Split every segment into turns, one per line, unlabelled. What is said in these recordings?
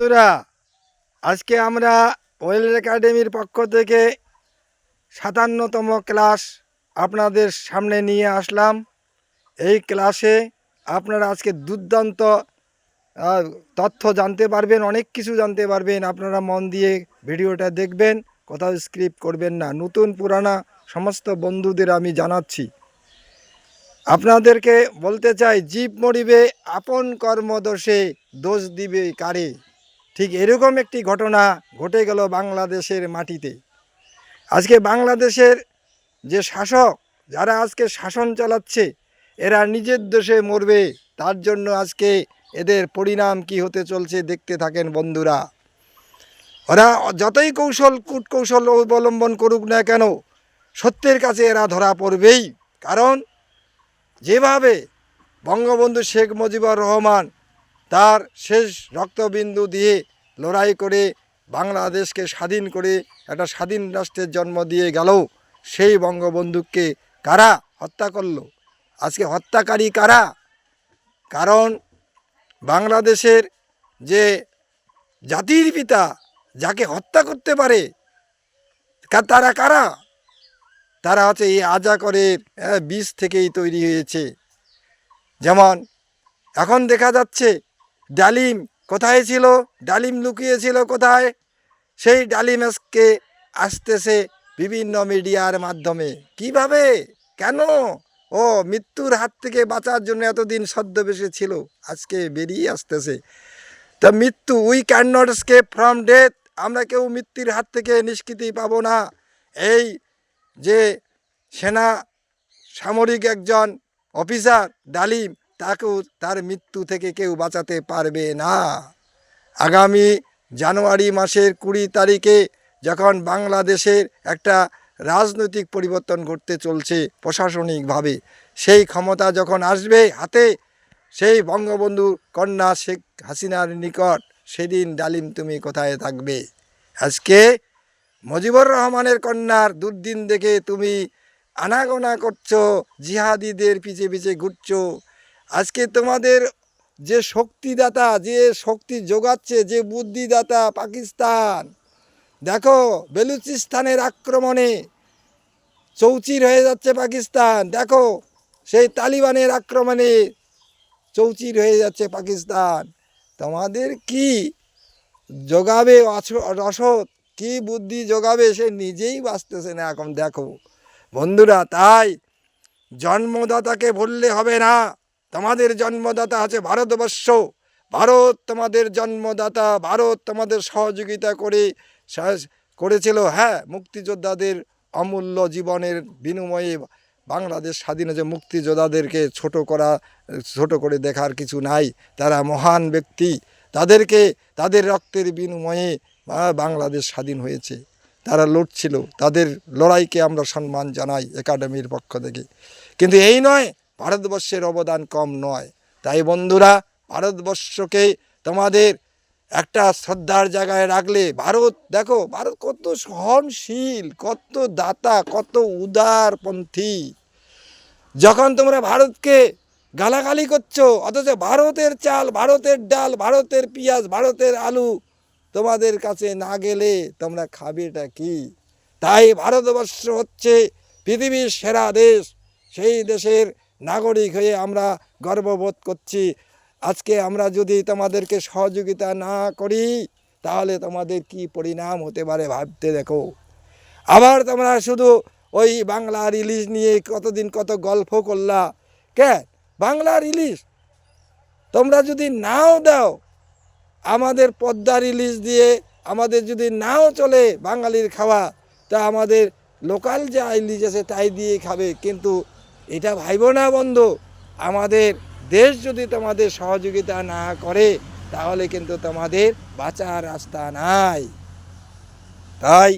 বন্ধুরা, আজকে আমরা ওয়েল একাডেমির পক্ষ থেকে সাতান্নতম ক্লাস আপনাদের সামনে নিয়ে আসলাম। এই ক্লাসে আপনারা আজকে দুর্দান্ত তথ্য জানতে পারবেন, অনেক কিছু জানতে পারবেন। আপনারা মন দিয়ে ভিডিওটা দেখবেন, কোথাও স্ক্রিপ্ট করবেন না। নতুন, পুরানা সমস্ত বন্ধুদের আমি জানাচ্ছি। আপনাদেরকে বলতে চাই, জীব মরিবে আপন কর্মদোষে দোষ দিবে কারে? ঠিক এরকম একটি ঘটনা ঘটে গেল বাংলাদেশের মাটিতে। আজকে বাংলাদেশের যে শাসক যারা আজকে শাসন চালাচ্ছে, এরা নিজের দেশে মরবে, তার জন্য আজকে এদের পরিণাম কি হতে চলছে দেখতে থাকেন বন্ধুরা। ওরা যতই কৌশল, কূটকৌশল অবলম্বন করুক না কেন, সত্যের কাছে এরা ধরা পড়বেই। কারণ যেভাবে বঙ্গবন্ধু শেখ মুজিবুর রহমান তার শেষ রক্তবিন্দু দিয়ে লড়াই করে বাংলাদেশকে স্বাধীন করে একটা স্বাধীন রাষ্ট্রের জন্ম দিয়ে গেল সেই বঙ্গবন্ধুকে কারা হত্যা করল? আজকে হত্যাকারী কারা? কারণ বাংলাদেশের যে জাতির পিতা যাকে হত্যা করতে পারে তারা কারা? তারা হচ্ছে এই আজাকরের বীজ থেকেই তৈরি হয়েছে। যেমন এখন দেখা যাচ্ছে ডালিম কোথায় ছিল? ডালিম লুকিয়েছিল কোথায়? সেই ডালিম আজকে আসতেছে বিভিন্ন মিডিয়ার মাধ্যমে। কীভাবে? কেন? ও, মৃত্যুর হাত থেকে বাঁচার জন্য এতদিন ছদ্মবেশে ছিল। আজকে বেরিয়ে আসতেছে। তা মৃত্যু we can not escape from death আমরা কেউ মৃত্যুর হাত থেকে নিষ্কৃতি পাবো না। এই যে সেনা সামরিক একজন অফিসার, ডালিম তাকেও তার মৃত্যু থেকে কেউ বাঁচাতে পারবে না। আগামী জানুয়ারি মাসের কুড়ি তারিখে যখন বাংলাদেশের একটা রাজনৈতিক পরিবর্তন ঘটতে চলছে প্রশাসনিকভাবে, সেই ক্ষমতা যখন আসবে হাতে, সেই বঙ্গবন্ধু কন্যা শেখ হাসিনার নিকট সেদিন ডালিম তুমি কোথায় থাকবে? আজকে মুজিবুর রহমানের কন্যার দুর্দিন দেখে তুমি আনাগোনা করছ, জিহাদিদের পিছে পিছে ঘুরছো আজকে তোমাদের যে শক্তিদাতা, যে শক্তি যোগাচ্ছে, যে বুদ্ধিদাতা পাকিস্তান, দেখো বেলুচিস্তানের আক্রমণে চৌচির হয়ে যাচ্ছে পাকিস্তান, দেখো সেই তালিবানের আক্রমণে চৌচির হয়ে যাচ্ছে পাকিস্তান। তোমাদের কি যোগাবে রসদ? কি বুদ্ধি যোগাবে সে নিজেই বাঁচতেছে না এখন, দেখো। বন্ধুরা, তাই জন্মদাতাকে বললে হবে না। তোমাদের জন্মদাতা আছে ভারতবর্ষ। ভারত তোমাদের জন্মদাতা, ভারত তোমাদের সহযোগিতা করে করেছিল। হ্যাঁ মুক্তিযোদ্ধাদের অমূল্য জীবনের বিনিময়ে বাংলাদেশ স্বাধীন হয়েছে। মুক্তিযোদ্ধাদেরকে ছোট করা, ছোট করে দেখার কিছু নাই। তারা মহান ব্যক্তি। তাদেরকে, তাদের রক্তের বিনিময়ে বাংলাদেশ স্বাধীন হয়েছে। তারা লড়ছিল। তাদের লড়াইকে আমরা সম্মান জানাই একাডেমির পক্ষ থেকে। কিন্তু এই নয় ভারতবর্ষের অবদান কম নয়। তাই বন্ধুরা, ভারতবর্ষকে তোমাদের একটা শ্রদ্ধার জায়গায় রাখলে ভারত, দেখো, ভারত কত সহনশীল, কত দাতা, কত উদারপন্থী। যখন তোমরা ভারতকে গালাগালি করছ, অথচ ভারতের চাল, ভারতের ডাল, ভারতের পেঁয়াজ, ভারতের আলু তোমাদের কাছে না গেলে তোমরা খাবেটা কি? তাই ভারতবর্ষ হচ্ছে পৃথিবীর সেরা দেশ, সেই দেশের নাগরিক হয়ে আমরা গর্ববোধ করছি। আজকে আমরা যদি তোমাদেরকে সহযোগিতা না করি, তাহলে তোমাদের কি পরিণাম হতে পারে ভাবতে দেখো। আবার তোমরা শুধু ওই বাংলা রিলিজ নিয়ে কতদিন কত গল্প করলা। কে? বাংলা রিলিজ তোমরা যদি নাও দাও, আমাদের পদ্মা রিলিজ দিয়ে আমাদের যদি নাও চলে বাঙালির খাওয়া, তা আমাদের লোকাল যা আইলিজ আছে তাই দিয়ে খাবে। কিন্তু এটা ভাইব না বন্ধু। আমাদের দেশ যদি তোমাদের সহযোগিতা না করে, তাহলে কিন্তু তোমাদের বাঁচার রাস্তা নাই। তাই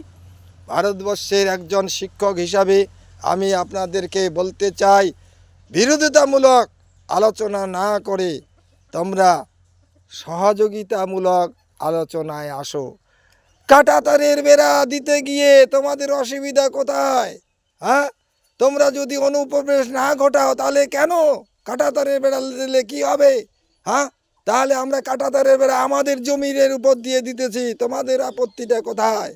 ভারতবর্ষের একজন শিক্ষক হিসাবে আমি আপনাদেরকে বলতে চাই, বিরোধিতামূলক আলোচনা না করে তোমরা সহযোগিতামূলক আলোচনায় আসো। কাটাতারের বেড়া দিতে গিয়ে তোমাদের অসুবিধা কোথায়? হ্যাঁ? তোমরা যদি অনুপ্রবেশ না ঘটাও, তাহলে কেন? কাটাতারের বেড়া দিলে কি হবে? হ্যাঁ? তাহলে আমরা কাটাতারের বেড়া আমাদের জমির উপর দিয়ে দিতেছি। তোমাদের আপত্তিটা কোথায়?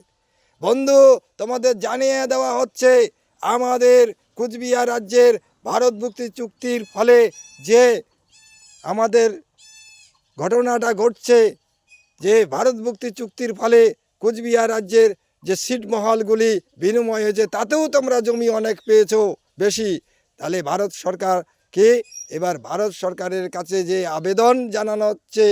বন্ধু, তোমাদের জানিয়ে দেওয়া হচ্ছে, আমাদের কুচবিহার রাজ্যের ভারত মুক্তি চুক্তির ফলে যে আমাদের ঘটনাটা ঘটছে, যে ভারত মুক্তি চুক্তির ফলে কুচবিহার রাজ্যের যে সিটমহলগুলি বিনিময় হয়েছে, তাতেও তোমরা জমি অনেক পেয়েছ বেশি। তাহলে ভারত সরকারকে এবার ভারত সরকারের কাছে যে আবেদন জানানো হচ্ছে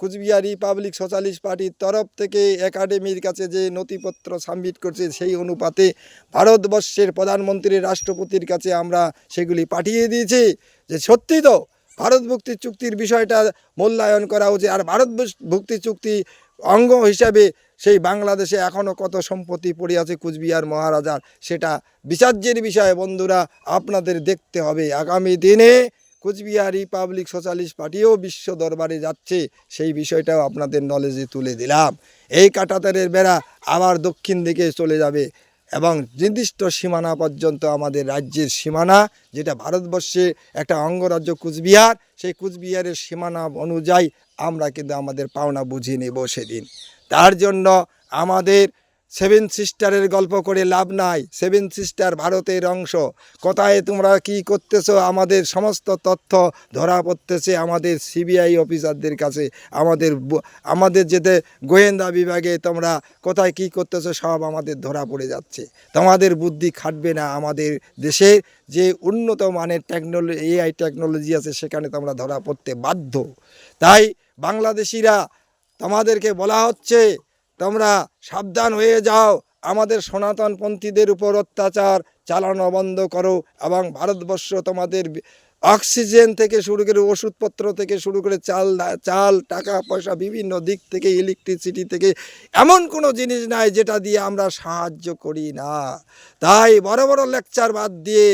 কুচবিহার রিপাবলিক সোশ্যালিস্ট পার্টির তরফ থেকে একাডেমির কাছে যে নথিপত্র সাবমিট করছে, সেই অনুপাতে ভারতবর্ষের প্রধানমন্ত্রী রাষ্ট্রপতির কাছে আমরা সেগুলি পাঠিয়ে দিয়েছি। যে সত্যি তো, ভারত মুক্তি চুক্তির বিষয়টা মূল্যায়ন করা উচিত আর ভারত মুক্তি চুক্তি অঙ্গ হিসাবে সেই বাংলাদেশে এখনও কত সম্পত্তি পড়ে আছে কুচবিহার মহারাজার সেটা বিচার্যের বিষয়ে বন্ধুরা আপনাদের দেখতে হবে। আগামী দিনে কুচবিহার রিপাবলিক সোশ্যালিস্ট পার্টিও বিশ্ব দরবারে যাচ্ছে, সেই বিষয়টাও আপনাদের নলেজে তুলে দিলাম। এই কাটাতারের বেড়া আবার দক্ষিণ দিকে চলে যাবে এবং নির্দিষ্ট সীমানা পর্যন্ত আমাদের রাজ্যের সীমানা, যেটা ভারতবর্ষে একটা অঙ্গরাজ্য কুচবিহার, সেই কুচবিহারের সীমানা অনুযায়ী আমরা কিন্তু আমাদের পাওনা বুঝিয়ে নেব সেদিন। তার জন্য আমাদের সেভেন সিস্টারের গল্প করে লাভ নাই। সেভেন সিস্টার ভারতের অংশ। কোথায় তোমরা কি করতেছো? আমাদের সমস্ত তথ্য ধরা পড়তেছে আমাদের সিবিআই অফিসারদের কাছে। আমাদের আমাদের যেতে গোয়েন্দা বিভাগে তোমরা কোথায় কি করতেছো সব আমাদের ধরা পড়ে যাচ্ছে। তোমাদের বুদ্ধি খাটবে না আমাদের দেশে যে উন্নত মানের টেকনোলজি, এআই টেকনোলজি আছে সেখানে তোমরা ধরা পড়তে বাধ্য। তাই বাংলাদেশিরা তোমাদেরকে বলা হচ্ছে, তোমরা সাবধান হয়ে যাও। আমাদের সনাতনপন্থীদের উপর অত্যাচার চালানো বন্ধ করো এবং ভারতবর্ষ তোমাদের অক্সিজেন থেকে শুরু করে ওষুধপত্র থেকে শুরু করে চাল চাল, টাকা, পয়সা বিভিন্ন দিক থেকে ইলেকট্রিসিটি থেকে এমন কোনো জিনিস নাই যেটা দিয়ে আমরা সাহায্য করি না। তাই বড় বড় লেকচার বাদ দিয়ে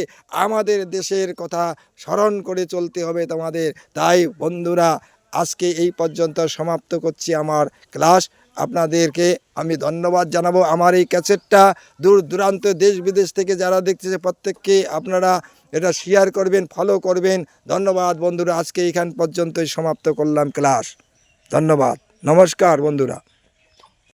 আমাদের দেশের কথা স্মরণ করে চলতে হবে তোমাদের। তাই বন্ধুরা আজকে এই পর্যন্ত সমাপ্ত করছি আমার ক্লাস। আপনাদেরকে আমি ধন্যবাদ জানাব আমার এই ক্যাসেটটা। দূর দূরান্ত দেশ বিদেশ থেকে যারা দেখতেছে প্রত্যেককে আপনারা এটা শেয়ার করবেন ফলো করবেন। ধন্যবাদ বন্ধুরা, আজকে এখান পর্যন্তই সমাপ্ত করলাম ক্লাস। ধন্যবাদ। নমস্কার বন্ধুরা।